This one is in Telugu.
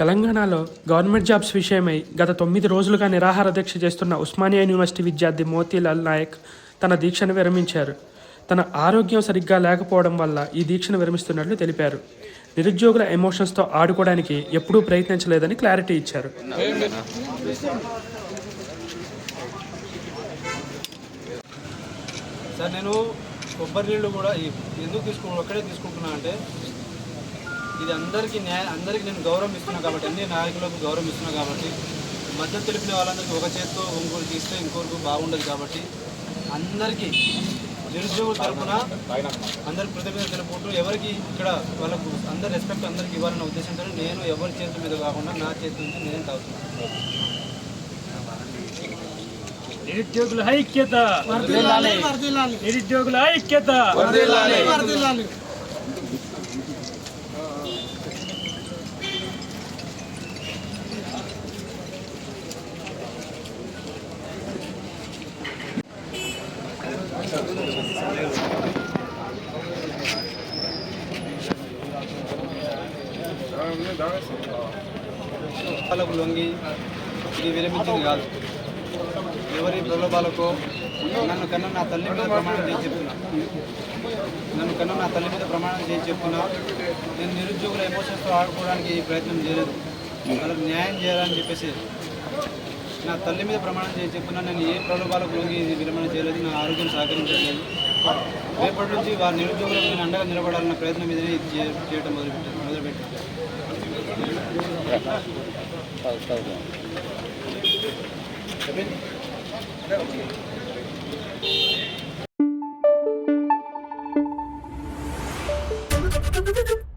తెలంగాణలో గవర్నమెంట్ జాబ్స్ విషయమై గత తొమ్మిది రోజులుగా నిరాహార దీక్ష చేస్తున్న ఉస్మానియా యూనివర్సిటీ విద్యార్థి మోతీలాల్ నాయక్ తన దీక్షను విరమించారు. తన ఆరోగ్యం సరిగ్గా లేకపోవడం వల్ల ఈ దీక్షను విరమిస్తున్నట్లు తెలిపారు. నిరుద్యోగుల ఎమోషన్స్తో ఆడుకోవడానికి ఎప్పుడూ ప్రయత్నించలేదని క్లారిటీ ఇచ్చారు. సార్ నేను కొబ్బరి నీళ్ళు కూడా ఎందుకు తీసుకు ఒక్కడే తీసుకుంటున్నా అంటే ఇది అందరికీ న్యాయ అందరికీ నేను గౌరవం ఇస్తున్నా కాబట్టి అన్ని నాయకులకు గౌరవం ఇస్తున్నా కాబట్టి మద్దతు తెలిపిన వాళ్ళందరికీ ఒక చేత్తో ఇంకోరికి ఇస్తే ఇంకోరికి బాగుండదు కాబట్టి అందరికీ నిరుద్యోగుల తరఫున అందరికి కృతజ్ఞత తెలుపుకుంటూ ఎవరికి ఇక్కడ వాళ్ళకు అందరి రెస్పెక్ట్ అందరికి ఇవ్వాలన్న ఉద్దేశంతో నేను ఎవరి చేతుల మీద కాకుండా నా చేతుల నుంచి నేనే తాగుతున్నాను. నిరుద్యోగుల ఐక్యత! నిరుద్యోగుల ఐక్యత! వాళ్ళకు లొంగి ఇది విరమించింది కాదు. ఎవరి ప్రలోభాలకు నన్ను కన్నా నా తల్లి మీద ప్రమాణం చేసి చెప్తున్నా. నన్ను కన్నా నా తల్లి మీద ప్రమాణం చేసి చెప్తున్నా. నేను నిరుద్యోగుల ఎమోషన్స్తో ఆడుకోవడానికి ఈ ప్రయత్నం చేయలేదు. వాళ్ళకి న్యాయం చేయాలని చెప్పేసి నా తల్లి మీద ప్రమాణం చేసి చెప్తున్నా నేను ఏ ప్రలోభాలకు లోకి విరమణ చేయలేదు. నా ఆరోగ్యం సహకరించలేదు. రేపటి నుంచి వారి నిరుద్యోగులకు నేను అండగా నిలబడాలన్న ప్రయత్నం మీదనే ఇది చేయడం మొదలుపెట్టాను మొదలుపెట్టాను. Thank you.